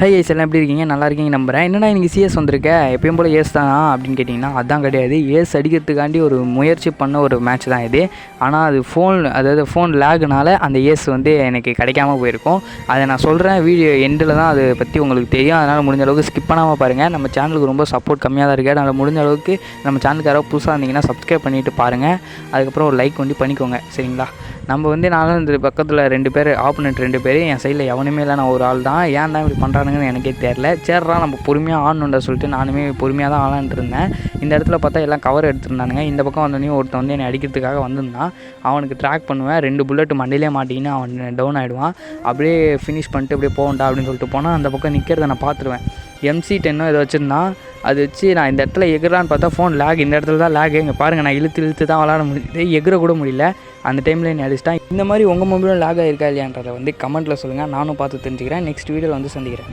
High ice எல்லாம் எப்படி இருக்கீங்க? நல்லா இருக்கீங்க நம்புறேன். என்னடா நீங்கள் சிஎஸ் வந்திருக்க? எப்பயும் போல் ஏஸ் தானா? அப்படின்னு கேட்டிங்கன்னா அதான் கிடையாது. ஏஸ் அடிக்கிறதுக்காண்டி ஒரு முயற்சி பண்ண ஒரு மேட்ச் தான் இது. ஆனால் அது ஃபோன் அதாவது ஃபோன் லேக்னால அந்த ஏஸ் வந்து எனக்கு கிடைக்காம போயிருக்கும். அதை நான் சொல்கிறேன் வீடியோ எண்டில் தான் அதை பற்றி உங்களுக்கு தெரியும். அதனால் முடிஞ்ச அளவுக்கு ஸ்கிப் பண்ணாமல் பாருங்கள் நம்ம சேனலுக்கு ரொம்ப சப்போர்ட் கம்மியாக தான் இருக்குது அதனால் முடிஞ்ச அளவுக்கு நம்ம சேனலுக்கு யாராவது புதுசாக இருந்தீங்கன்னா சப்ஸ்கிரைப் பண்ணிவிட்டு பாருங்கள் அதுக்கப்புறம் ஒரு லைக் வந்து பண்ணிக்கோங்க. சரிங்களா? நம்ம வந்து நானும் இந்த பக்கத்தில் ரெண்டு பேர் ஆப்போனண்ட் ரெண்டு பேர் என் சைடில் எவனுமே இல்லை நான் ஒரு ஆள் தான். ஏன் தான் இப்படி பண்ணுறானுங்கன்னு எனக்கே தெரில சேர்றா நம்ம பொறுமையாக ஆடணுன்ற சொல்லிட்டு நானுமே பொறுமையாக தான் ஆளான்ட்டு இருந்தேன். இந்த இடத்துல பார்த்தா எல்லாம் கவர் எடுத்துருந்தானுங்க. இந்த பக்கம் வந்தோடனே ஒருத்தன் வந்து என்னை அடிக்கிறதுக்காக வந்திருந்தான். அவனுக்கு ட்ராக் பண்ணுவேன். ரெண்டு புல்லட் மண்டிலே மாட்டிக்கின்னு அவன் டவுன் ஆகிடுவான் அப்படியே ஃபினிஷ் பண்ணிட்டு அப்படியே போகண்டா அப்படின்னு சொல்லிட்டு போனால் அந்த பக்கம் நிற்கிறத நான் பார்த்துருவேன். எம்சி டென்னோ ஏதோ வச்சுருந்தான். அது வச்சு நான் இந்த இடத்துல எகிறான்னு பார்த்தா ஃபோன் லேக் இந்த இடத்துல தான் லேக் இங்கே பாருங்கள் நான் இழுத்து இழுத்து தான் விளாட முடியுது. எகிற கூட முடியல. அந்த டைமில் என்ன அடிச்சிட்டேன் இந்த மாதிரி உங்கள் மொபைலும் லேக் ஆகிருக்கா இல்லையான்றதை வந்து கமெண்ட்டில் சொல்லுங்கள் நானும் பார்த்து தெரிஞ்சுக்கிறேன். நெக்ஸ்ட் வீடியோவில் வந்து சந்திக்கிறேன்.